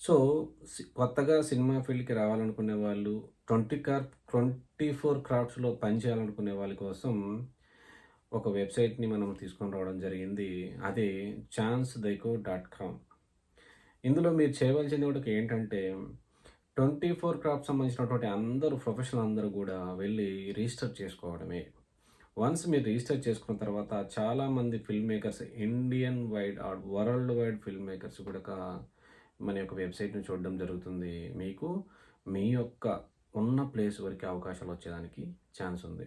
So C- కొత్తగా cinema ఫీల్డ్కి రావాలనుకునే వాళ్ళు ట్వంటీ కార్ ట్వంటీ ఫోర్ క్రాఫ్ట్స్లో పని చేయాలనుకునే వాళ్ళ కోసం ఒక వెబ్సైట్ని మనం తీసుకొని రావడం జరిగింది. అది ఛాన్స్ దైకో డాట్ కామ్. ఇందులో మీరు చేయవలసింది కూడా ఏంటంటే ట్వంటీ ఫోర్ క్రాఫ్ట్ సంబంధించినటువంటి అందరూ ప్రొఫెషనల్ అందరూ కూడా వెళ్ళి రిజిస్టర్ చేసుకోవడమే. వన్స్ మీరు రిజిస్టర్ చేసుకున్న తర్వాత చాలామంది film makers Indian wide or world wide film makers కూడా కా- మన యొక్క వెబ్సైట్ని చూడడం జరుగుతుంది. మీకు మీ యొక్క ఉన్న ప్లేస్ వరకు అవకాశాలు వచ్చేదానికి ఛాన్స్ ఉంది.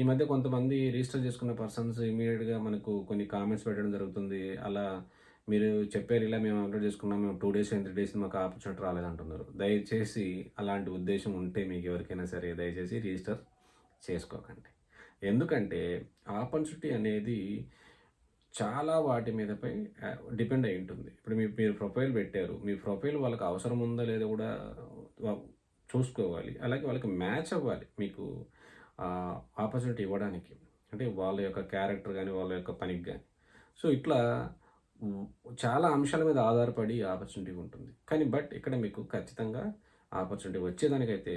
ఈ మధ్య కొంతమంది రిజిస్టర్ చేసుకున్న పర్సన్స్ ఇమీడియట్గా మనకు కొన్ని కామెంట్స్ పెట్టడం జరుగుతుంది. అలా మీరు చెప్పారు ఇలా మేము అప్లోడ్ చేసుకున్నాం మేము టూ డేస్ త్రీ డేస్ మాకు ఆపర్చునిటీ రాలేదంటున్నారు. దయచేసి అలాంటి ఉద్దేశం ఉంటే మీకు ఎవరికైనా సరే దయచేసి రిజిస్టర్ చేసుకోకండి. ఎందుకంటే ఆపర్చునిటీ అనేది చాలా వాటి మీదపై డిపెండ్ అయి ఉంటుంది. ఇప్పుడు మీ మీరు ప్రొఫైల్ పెట్టారు. మీ ప్రొఫైల్ వాళ్ళకి అవసరం ఉందా లేదా కూడా చూసుకోవాలి. అలాగే వాళ్ళకి మ్యాచ్ అవ్వాలి మీకు ఆపర్చునిటీ ఇవ్వడానికి. అంటే వాళ్ళ యొక్క క్యారెక్టర్ కానీ వాళ్ళ యొక్క పనికి కానీ సో ఇట్లా చాలా అంశాల మీద ఆధారపడి ఆపర్చునిటీ ఉంటుంది. కానీ బట్ ఇక్కడ మీకు ఖచ్చితంగా ఆపర్చునిటీ వచ్చేదానికైతే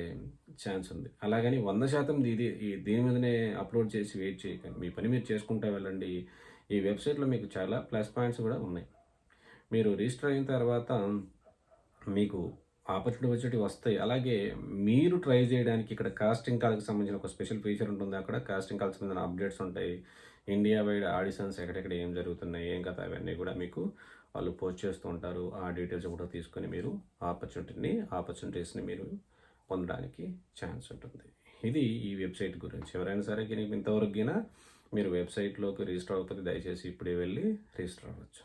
ఛాన్స్ ఉంది. అలాగని వంద శాతం ఇది దీని మీదనే అప్లోడ్ చేసి వెయిట్ చేయకండి. మీ పని మీరు చేసుకుంటూ వెళ్ళండి. ఈ వెబ్సైట్లో మీకు చాలా ప్లస్ పాయింట్స్ కూడా ఉన్నాయి. మీరు రిజిస్టర్ అయిన తర్వాత మీకు ఆపర్చునిటీ వచ్చేటి వస్తాయి. అలాగే మీరు ట్రై చేయడానికి ఇక్కడ కాస్టింగ్ కాల్కి సంబంధించిన ఒక స్పెషల్ ఫీచర్ ఉంటుంది. అక్కడ కాస్టింగ్ కాల్కి సంబంధించిన అప్డేట్స్ ఉంటాయి. ఇండియా వైడ్ ఆడిషన్స్ ఎక్కడెక్కడ ఏం జరుగుతున్నాయి ఏం కథ అవన్నీ కూడా మీకు వాళ్ళు పోస్ట్ చేస్తూ ఉంటారు. ఆ డీటెయిల్స్ కూడా తీసుకొని మీరు ఆపర్చునిటీని ఆపర్చునిటీస్ని మీరు పొందడానికి ఛాన్స్ ఉంటుంది. ఇది ఈ వెబ్సైట్ గురించి. ఎవరైనా సరే ఇంతవరకు మీరు వెబ్సైట్లోకి రిజిస్టర్ అవుతుంది దయచేసి ఇప్పుడే వెళ్ళి రిజిస్టర్ అవ్వచ్చు.